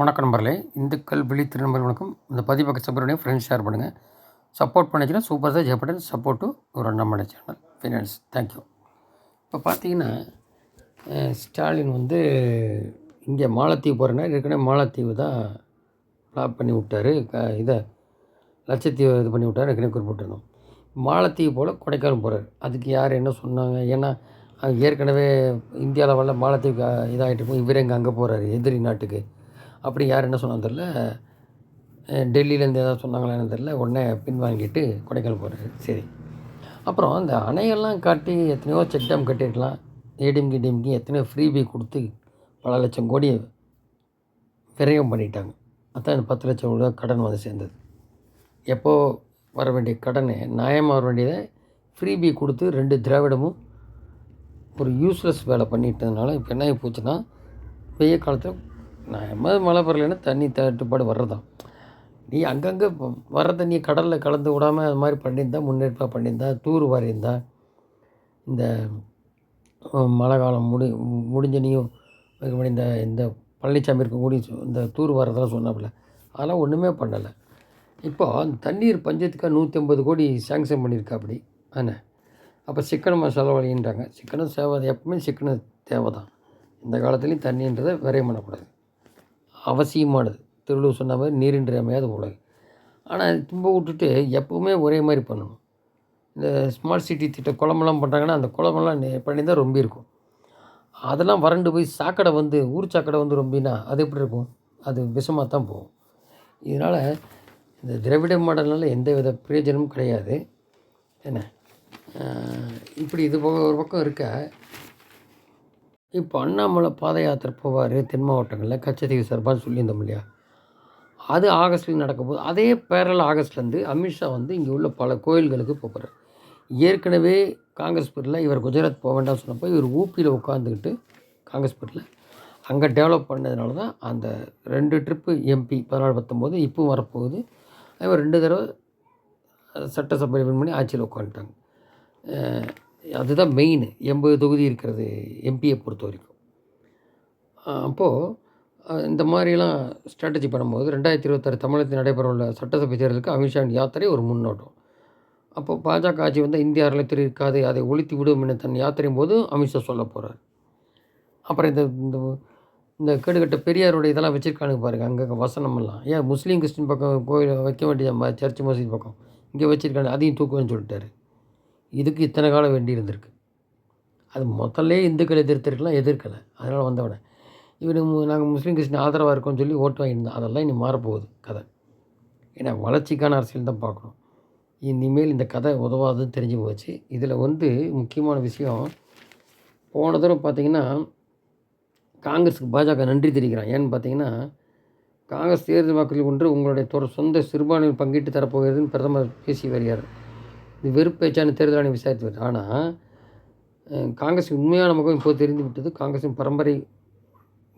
வணக்கம் நண்பர்களே. இந்துக்கள் விழித்திரு நண்பர்கள் வணக்கம். இந்த பதிவு சப்போர்ட் ஃப்ரெண்ட்ஸ் ஷேர் பண்ணுங்கள் சப்போர்ட் பண்ணிச்சுன்னா சூப்பர் சார் ஜெயப்படன் சப்போர்ட் டு ஒரு நம்ம சேனல் ஃபினான்ஸ் தேங்க்யூ இப்போ பார்த்தீங்கன்னா ஸ்டாலின் வந்து இங்கே மாலத்தீவு போகிறேன்னா ஏற்கனவே மாலத்தீவு தான் ஃப்ளாப் பண்ணி விட்டார். க இதை லட்சத்தீவு இது பண்ணி விட்டார் ஏற்கனவே குறிப்பிட்டிருந்தோம். மாலத்தீவு போல் கொடைக்கானல் போகிறார் அதுக்கு யார் என்ன சொன்னாங்க? ஏன்னா ஏற்கனவே இந்தியா லெவலில் மாலத்தீவு இதாகிட்டு இருக்கும் இவர் எங்கே அங்கே போகிறாரு எதிரி நாட்டுக்கு. அப்படி யார் என்ன சொன்னாங்க தெரில டெல்லியிலேருந்து ஏதாவது சொன்னாங்களான்னு தெரில உடனே பின்வாங்கிட்டு கொடைக்கானல் போகிறாரு சரி. அப்புறம் அந்த அணையெல்லாம் காட்டி எத்தனையோ செக் டேம் கட்டியிருக்கலாம். ஏடிஎம்கி டிஎம்கி எத்தனையோ ஃப்ரீபி கொடுத்து பல லட்சம் கோடி விரயம் பண்ணிட்டாங்க. அதான் பத்து லட்சம் ரூபா கடன் வந்து சேர்ந்தது. எப்போது வர வேண்டிய கடனை நியாயமாக வர வேண்டியதை ஃப்ரீபி கொடுத்து ரெண்டு திராவிடமும் ஒரு யூஸ்லெஸ் வேலை பண்ணிட்டதுனால இப்போ என்ன போச்சுன்னா வெய்ய காலத்தில் நான் நியாயமாக மழை வரலைன்னா தண்ணி தட்டுப்பாடு வர்றதான் நீ அங்கங்கே வர்ற தண்ணியை கடலில் கலந்து விடாமல் அது மாதிரி பண்ணியிருந்தா முன்னெடுப்பாக பண்ணியிருந்தா தூர் வாரியிருந்தா இந்த மழை காலம் முடி முடிஞ்ச நீயும் இது இந்த இந்த பழனிசாமி இருக்கக்கூடிய சு- இந்த தூர் வாரதெல்லாம் சொன்னாப்புல அதெல்லாம் ஒன்றுமே பண்ணலை. இப்போ அந்த தண்ணீர் பஞ்சத்துக்காக நூற்றி ஐம்பது கோடி சேங்ஷன் பண்ணியிருக்கா அப்படி ஆனே அப்போ சிக்கனமாக செலவழின்றாங்க சிக்கனம் சேவை எப்பவுமே சிக்கனம் தேவை தான் இந்த காலத்துலேயும் தண்ணின்றதை விரையம் பண்ணக்கூடாது. அவசியமானது. திருவள்ளுவர் சொன்ன மாதிரி நீரின்றியமையாத உலகு. ஆனால் தும்ப விட்டுட்டு எப்பவுமே ஒரே மாதிரி பண்ணணும். இந்த ஸ்மார்ட் சிட்டி திட்டம் குளமெல்லாம் பண்ணுறாங்கன்னா அந்த குளமெல்லாம் பண்ணி தான் ரொம்ப இருக்கும். அதெல்லாம் வறண்டு போய் சாக்கடை வந்து ஊர் சாக்கடை வந்து ரொம்பினா அது எப்படி இருக்கும்? அது விஷமாக தான் போகும். இதனால் இந்த திராவிட மாடல்னால எந்த வித பிரயோஜனமும் கிடையாது. என்ன? இப்படி இது போக ஒரு பக்கம் இருக்க? இப்போ அண்ணாமலை பாத யாத்திரை போவார் தென் மாவட்டங்களில் கச்சத்தீவு சார்பாக சொல்லியிருந்தோம் இல்லையா? அது ஆகஸ்ட்டில் நடக்கும்போது அதே பேரல் ஆகஸ்ட்லேருந்து அமித்ஷா வந்து இங்கே உள்ள பல கோயில்களுக்கு போகிறார் ஏற்கனவே காங்கிரஸ் பீரியடில் இவர் குஜராத் போக வேண்டாம்னு சொன்னப்போ இவர் ஊப்பியில் உட்காந்துக்கிட்டு காங்கிரஸ் பீரியடில் அங்கே டெவலப் பண்ணதுனால தான் அந்த ரெண்டு ட்ரிப்பு எம்பி பதினாலு பத்தொம்போது இப்போவும் வரப்போகுது. இவர் ரெண்டு தடவை சட்டசபை வின் பண்ணி ஆட்சியில் உட்காந்துட்டாங்க அதுதான் மெயின் எண்பது தொகுதி இருக்கிறது எம்பியை பொறுத்த வரைக்கும். அப்போது இந்த மாதிரிலாம் ஸ்ட்ராட்டஜி பண்ணும்போது ரெண்டாயிரத்தி இருபத்தாறு தமிழகத்தில் நடைபெறவுள்ள சட்டசபை தேர்தலுக்கு அமித்ஷாவின் யாத்திரை ஒரு முன்னோட்டம். அப்போது பாஜக ஆட்சி வந்து இந்திய அறநிலையத்துறை இருக்காது அதை ஒழித்து விடும் என தன் யாத்திரையும் போது அமித்ஷா சொல்ல போகிறார் அப்புறம் இந்த இந்த இந்த கேடுகட்ட பெரியாருடைய இதெல்லாம் வச்சுருக்கானுங்க பாருங்கள் அங்கங்கே வசனமெல்லாம். ஏன் முஸ்லீம் கிறிஸ்டின் பக்கம் கோயில் வைக்க வேண்டிய ம- சர்ச் மசீத் பக்கம். இங்கே வச்சுருக்காங்க அதையும் தூக்குவேன்னு சொல்லிட்டாரு. இதுக்கு இத்தனை காலம் வேண்டி இருந்திருக்கு. அது முதல்ல இந்துக்கள் எதிர்த்திருக்கலாம் எதிர்க்கலை. அதனால் வந்தவனே. இவனுக்கு நாங்கள் முஸ்லீம் கிறிஸ்டின் ஆதரவாக இருக்கோம்னு சொல்லி ஓட்டு வாங்கியிருந்தோம். அதெல்லாம் இனி மாறப்போகுது கதை. ஏன்னா வளர்ச்சிக்கான அரசியல் தான் பார்க்கணும். இனிமேல் இந்த கதை உதவாதுன்னு தெரிஞ்சு போச்சு. இதில் வந்து முக்கியமான விஷயம் போன தடவை பார்த்தீங்கன்னா காங்கிரஸுக்கு பாஜக நன்றி தெரிவிக்கிறான் ஏன்னு பார்த்தீங்கன்னா காங்கிரஸ் தேர்தல் வாக்குகள் ஒன்று உங்களுடைய தொடர் சொந்த சிறுபான்மையில் பங்கிட்டு தரப்போகிறதுன்னு பிரதமர் பேசி வருகிறார் இது வெறுப்பேச்சான தேர்தல் ஆணையம் விசாரித்து வருது. ஆனால் காங்கிரஸ் உண்மையான முகம் இப்போது தெரிந்து விட்டது. காங்கிரஸின் பரம்பரை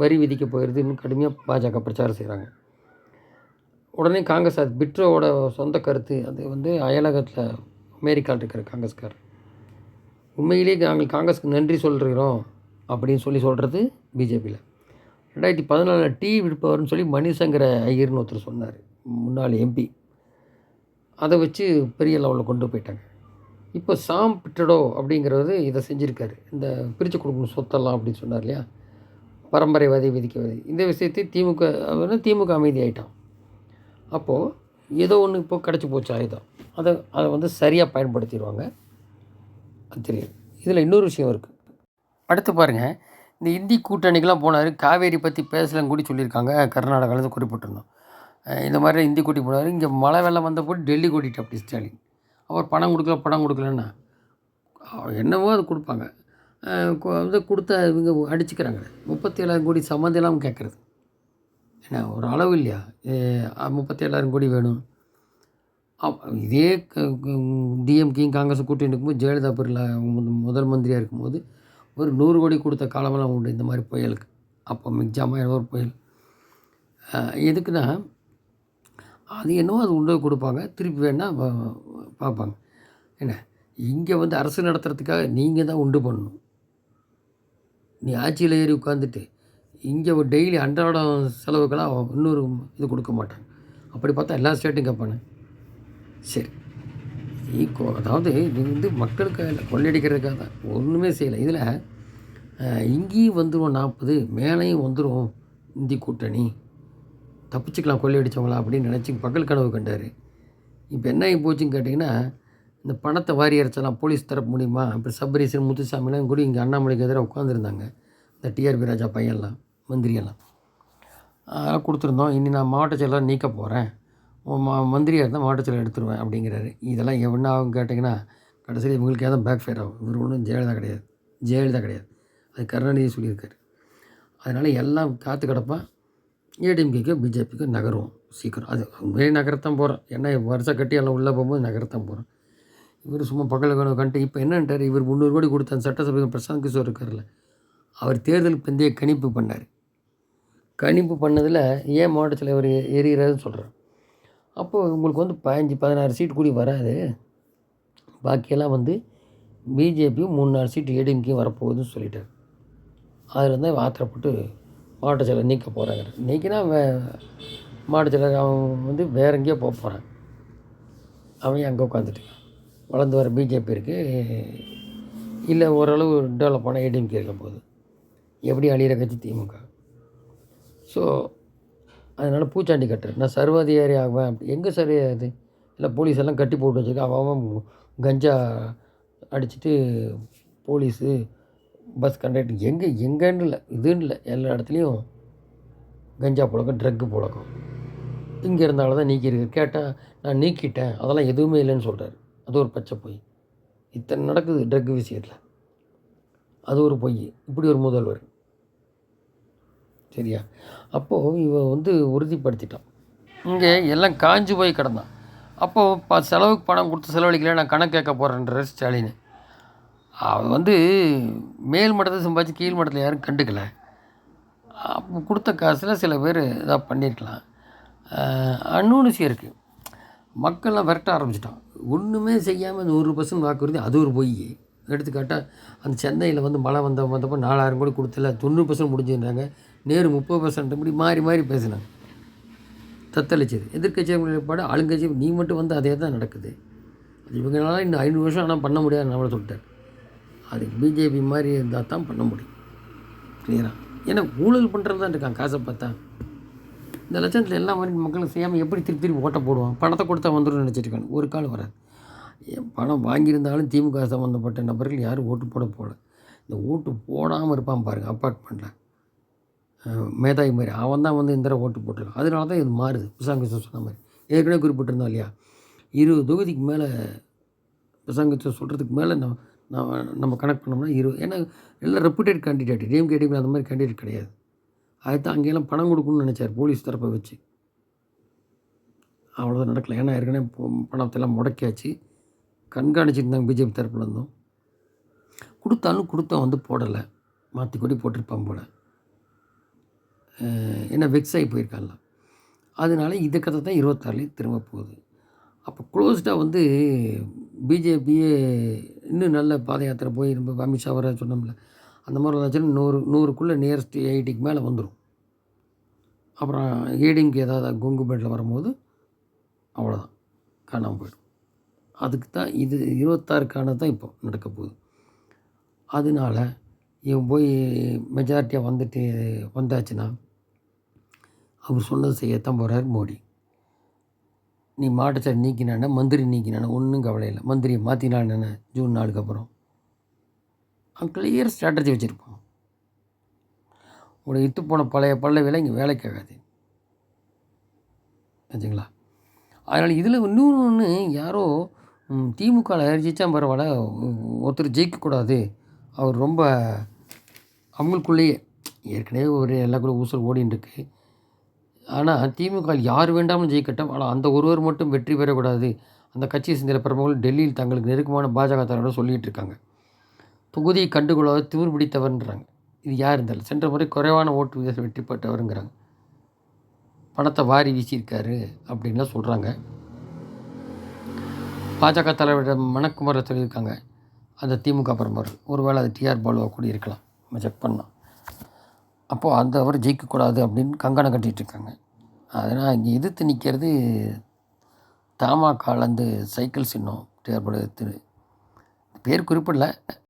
வரி விதிக்க போகிறது. இன்னும் கடுமையாக பாஜக பிரச்சாரம் செய்கிறாங்க உடனே காங்கிரஸ் அது பிட்ரோவோட சொந்த கருத்து. அது வந்து அயலகத்தில் அமெரிக்காவில் இருக்கிற காங்கிரஸ்கார் உண்மையிலேயே நாங்கள் காங்கிரஸுக்கு நன்றி சொல்கிறோம் அப்படின்னு சொல்லி சொல்கிறது பிஜேபியில். ரெண்டாயிரத்தி பதினாலில் டீ விடுப்பவர்னு சொல்லி மணிசங்கர ஐயர்னு ஒருத்தர் சொன்னார். முன்னாள் எம்பி. அதை வச்சு பெரிய லெவலில் கொண்டு போயிட்டாங்க. இப்போ சாம் பிட்டடோ அப்படிங்கிறது இதை செஞ்சுருக்காரு. இந்த பிரித்து கொடுக்கணும் சொத்தெல்லாம் அப்படின்னு சொன்னார் இல்லையா? பரம்பரைவாதி விதிக்கவாதி இந்த விஷயத்தை திமுக திமுக அமைதி ஆகிட்டான் அப்போது ஏதோ ஒன்று இப்போ கிடச்சி போச்சு ஆயுதம். அதை அதை வந்து சரியாக பயன்படுத்திடுவாங்க. அது தெரியும் இதில் இன்னொரு விஷயம் இருக்குது அடுத்து பாருங்கள் இந்த இந்தி கூட்டணிக்கெலாம் போனார். காவேரி பற்றி பேசலன்னு கூட சொல்லியிருக்காங்க. கர்நாடகாவிலேருந்து குறிப்பிட்டிருந்தோம். இந்த மாதிரி இந்தி கூட்டி போனார். இங்கே மழை வெள்ளம் வந்தபோது டெல்லி கூட்டிட்டு அப்படி ஸ்டாலின். அவர் பணம் கொடுக்கல பணம் கொடுக்கலன்னா? என்னவோ அது கொடுப்பாங்க. வந்து கொடுத்த இவங்க அடிச்சுக்கிறாங்க. முப்பத்தி ஏழாயிரம் கோடி சம்மந்தம் இல்லாமல் கேட்குறது என்ன ஒரு அளவு இல்லையா? முப்பத்தி ஏழாயிரம் கோடி வேணும். இதே டிஎம்கேயும் காங்கிரஸ் கூட்டணி இருக்கும்போது ஜெயலலிதா பேரில் முதல் மந்திரியாக இருக்கும்போது ஒரு நூறு கோடி கொடுத்த காலமெல்லாம் உண்டு இந்த மாதிரி புயலுக்கு. அப்போ மிக்ஜாமா ஏதோ ஒரு புயல். எதுக்குன்னா அது என்னவோ அது உண்டு கொடுப்பாங்க. திருப்பி வேணால் பார்ப்பாங்க. என்ன? இங்கே வந்து அரசு நடத்துகிறதுக்காக நீங்கள் தான் உண்டு பண்ணணும். நீ ஆட்சியில் ஏறி உட்காந்துட்டு இங்கே டெய்லி அன்றாடம் செலவுக்கெல்லாம் இன்னொரு இது கொடுக்க மாட்டாங்க. அப்படி பார்த்தா எல்லா ஸ்டேட்டும் கேட்பானே சரி. ஈக்கோ அதாவது இது வந்து மக்களுக்காக இல்லை கொள்ளையடிக்கிறதுக்காக தான். ஒன்றுமே செய்யலை. இதில் இங்கேயும் வந்துடும் நாற்பது மேலேயும் வந்துடும் இந்தி கூட்டணி. தப்பிச்சுக்கலாம் கொள்ளையடிச்சவங்களா அப்படின்னு நினச்சி பகல் கனவு கண்டார். இப்போ என்ன ஆகி போச்சுன்னு கேட்டிங்கன்னா இந்த பணத்தை வாரி இறைச்சலாம் போலீஸ் தரப்பு முடியுமா இப்போ சபரீசன் முத்துசாமிலாம் கூட இங்கே அண்ணாமலைக்கு எதிராக உட்காந்துருந்தாங்க இந்த டிஆர்பி ராஜா பையன்லாம் மந்திரியெல்லாம். அதெல்லாம் கொடுத்துருந்தோம். இனி நான் மாவட்ட செயலாளர் நீக்க போகிறேன் மா மந்திரியாக இருந்தால் மாவட்ட செயலர் எடுத்துருவேன் அப்படிங்கிறாரு. இதெல்லாம் என்ன ஆகும் கேட்டிங்கன்னா கடைசியில் இவங்களுக்கு ஏதாவது பேக் ஃபேர் ஆகும். இவர் ஒன்றும் ஜெயலலிதா கிடையாது. ஜெயலலிதா கிடையாது. அது கருணாநிதி சொல்லியிருக்காரு. அதனால் எல்லாம் காத்து கிடப்பா. ஏடிஎம்கேக்கோ பிஜேபிக்கோ நகரும் சீக்கிரம். அது உண்மையே நகரத்தான் போகிறோம் ஏன்னா வருஷம் கட்டி எல்லாம் உள்ளே போகும்போது நகரத்தான் போகிறோம் இவர் சும்மா பக்கத்தில் கனவு கண்டு இப்போ என்னன்ட்டார்? இவர் முந்நூறு கோடி கொடுத்த அந்த சட்டசபை பிரசாந்த் கிஷோர் இருக்கார்ல அவர் தேர்தல் பிந்தைய கணிப்பு பண்ணார். கணிப்பு பண்ணதில் ஏன் மாவட்டத்தில் அவர் எரிகிறாருன்னு சொல்கிறார் அப்போது உங்களுக்கு வந்து பதினஞ்சு பதினாறு சீட் கூடி வராது. பாக்கியெல்லாம் வந்து பிஜேபியும் மூணு நாலு சீட்டு ஏடிஎம்கேயும் வரப்போகுதுன்னு சொல்லிட்டார். அதில் இருந்தால் ஆத்திரப்பட்டு மாவட்ட நீக்க போகிறாங்க நீக்கினா வே மாவட்ட அவன் வந்து வேற எங்கேயோ போக போகிறான் அவன் அங்கே உட்காந்துட்டு வளர்ந்து வர பிஜேபி இருக்குது இல்லை ஓரளவு டெவலப் ஆனால் ஏடிஎம்கே இருக்க போகுது. எப்படி அழியிற கட்சி திமுக. ஸோ அதனால் பூச்சாண்டி கட்டுறேன் நான் சர்வாதிகாரி ஆகுவேன் அப்படி எங்கே சரியாது இல்லை போலீஸ் எல்லாம் கட்டி போட்டு வச்சுருக்கேன். அவன் கஞ்சா அடிச்சுட்டு போலீஸு பஸ் கண்டக்டர் எங்கே எங்கேன்னு இல்லை இதுன்னு இல்லை. எல்லா இடத்துலையும் கஞ்சா புழக்கம் ட்ரக்கு புழக்கம். இங்கே இருந்தால தான் நீக்கியிருக்கு. கேட்டால் நான் நீக்கிட்டேன். அதெல்லாம் எதுவுமே இல்லைன்னு சொல்கிறாரு அது ஒரு பச்சை பொய். இத்தனை நடக்குது ட்ரக் விஷயத்தில். அது ஒரு பொய். இப்படி ஒரு முதல்வர். சரியா? அப்போது இவன் வந்து உறுதிப்படுத்திட்டான். இங்கே எல்லாம் காஞ்சு போய் கிடந்தான். அப்போது ப செலவுக்கு பணம் கொடுத்து செலவழிக்கல நான் கணக்கு கேட்க போகிறேன்ற ஸ்டாலின். அவன் வந்து மேல் மட்டத்தை சம்பாதிச்சு கீழ் மட்டத்தில் யாரும் கண்டுக்கல. அப்போ கொடுத்த காசில் சில பேர் இதாக பண்ணியிருக்கலாம் இன்னொன்று விஷயம் இருக்குது மக்கள்லாம் விரட்ட ஆரம்பிச்சிட்டான். ஒன்றுமே செய்யாமல் நூறு பர்சன்ட் வாக்குறுதி அது ஒரு பொய். எடுத்துக்காட்டால் அந்த சென்னையில் வந்து மழை வந்த வந்தப்போ நாலாயிரம் கோடி கொடுத்துல தொண்ணூறு பர்சன்ட் முடிஞ்சுருந்தாங்க. நேரு முப்பது பர்சன்ட் இப்படி மாறி மாறி பேசினாங்க. தத்தளிச்சது. எதிர்கட்சி பாடு ஆளுங்கட்சி நீ மட்டும் வந்து அதே தான் நடக்குது. இவங்களால இன்னும் ஐநூறு வருஷம் ஆனால் பண்ண முடியாது நம்மளை சொல்லிட்டார். அது பிஜேபி மாதிரி இருந்தால் தான் பண்ண முடியும். கிளியரா ஏன்னா ஊழல் பண்ணுறது தான் இருக்கான் காசை பார்த்தா. இந்த லட்சத்தில் எல்லா மாதிரி மக்களும் செய்யாமல் எப்படி திருப்பி திருப்பி ஓட்ட போடுவான் பணத்தை கொடுத்தா வந்துடும் நினச்சிருக்காங்க ஒரு காலம் வராது. என் பணம் வாங்கியிருந்தாலும் திமுக சம்மந்தப்பட்ட நபர்கள் யாரும் ஓட்டு போட போகல. இந்த ஓட்டு போடாமல் இருப்பான் பாருங்கள் அப்பார்ட்மெண்ட்டில் மேதாவி மாதிரி. அவன் தான் வந்து இந்த ஓட்டு போட்டிருக்கான். அதனால தான் இது மாறுது. பிரசாங்க சொன்ன மாதிரி. ஏற்கனவே குறிப்பிட்டிருந்தோம் இல்லையா? இருபது தொகுதிக்கு மேலே பிரசங்கத்தை சொல்கிறதுக்கு மேலே நம்ம நம்ம நம்ம கனெக்ட் பண்ணோம்னா இரு ஏன்னா எல்லாம் ரெப்புடேட் கேண்டிடேட் டிஎம் கேடிஎம் அந்த மாதிரி கேண்டிடேட் கிடையாது. அதுதான் அங்கேயெல்லாம் பணம் கொடுக்கணும்னு நினச்சார் போலீஸ் தரப்பை வச்சு. அவ்வளோதான் நடக்கல. ஏன்னா ஏற்கனவே பணத்தெல்லாம் முடக்கியாச்சு. கண்காணிச்சிட்டு இருந்தாங்க பிஜேபி தரப்பில் இருந்தோம். கொடுத்தாலும் கொடுத்தோம் வந்து போடலை. மாற்றி கொடி போட்டிருப்பான் போல. ஏன்னா வெக்ஸ் ஆகி போயிருக்கான்ல அதனால இதை கதை தான் இருபத்தாறுலேயும் திரும்ப போகுது. அப்போ க்ளோஸ்டாக வந்து பிஜேபியே இன்னும் நல்ல பாத யாத்திரை போய் நம்ம அமித்ஷா வர சொன்னோம்ல அந்த மாதிரி வச்சுன்னா நூறு நூறுக்குள்ளே நியரஸ்ட் எயிட்டிக்கு மேலே வந்துடும் அப்புறம் ஏடிங்க்கு ஏதாவது கொங்கு பெட்டில் வரும்போது அவ்வளோதான் காணாமல் போயிடும். அதுக்கு தான் இது இருபத்தாறுக்கான தான் இப்போ நடக்க போகுது. அதனால இவன் போய் மெஜாரிட்டியாக வந்துட்டு வந்தாச்சுன்னா அவர் சொன்னது செய்யத்தான் போகிறார் மோடி. நீ மாட்டச்சாரி நீக்கினான மந்திரி நீக்கினான ஒன்றும் கவலை இல்லை. மந்திரியை மாற்றினான்னு ஜூன் நாளுக்கு அப்புறம். அவன் கிளியர் ஸ்ட்ராட்டஜி வச்சுருப்பான். உடைய இத்து போன பழைய பழைய இங்கே வேலைக்கு ஆகாது. அதனால் இதில் இன்னொன்று ஒன்று யாரோ திமுக திமுகவில் ஜெயிச்சா பரவாயில்ல. ஒருத்தர் ஜெயிக்கக்கூடாது. அவர் ரொம்ப அவங்களுக்குள்ளேயே ஏற்கனவே ஒரு எல்லா ஊசல் ஓடின்னு இருக்கு. ஆனால் திமுக யார் வேண்டாமல் ஜெயிக்கட்டும். ஆனால் அந்த ஒருவர் மட்டும் வெற்றி பெறக்கூடாது. அந்த கட்சியை சேர்ந்த பிரமுகர்கள் டெல்லியில் தங்களுக்கு நெருக்கமான பாஜக தலைவரோட சொல்லிகிட்டு இருக்காங்க. தொகுதியை கண்டுகொள்ளாத திமிர் பிடித்தவர்ன்றாங்க. இது யார் இருந்தாலும். சென்ற முறை குறைவான ஓட்டு விகிதத்தில் வெற்றி பெற்றவருங்கிறாங்க. பணத்தை வாரி வீசியிருக்காரு அப்படின்லாம் சொல்கிறாங்க பாஜக தலைவரிடம் மணக்குமாரை சொல்லியிருக்காங்க. அந்த திமுக பிரமுகர். ஒருவேளை அது டிஆர் பாலுவாக கூட இருக்கலாம் நம்ம செக் பண்ணலாம். அப்போது அந்த அவர் ஜெயிக்கக்கூடாது அப்படின்னு கங்கணம் கட்டிகிட்டு இருக்காங்க அதனால் இங்கே எதிர்த்து நிற்கிறது தமாகாலேருந்து சைக்கிள் சின்னம் தேர்ந்தெடுத்து பேர் குறிப்பிடல.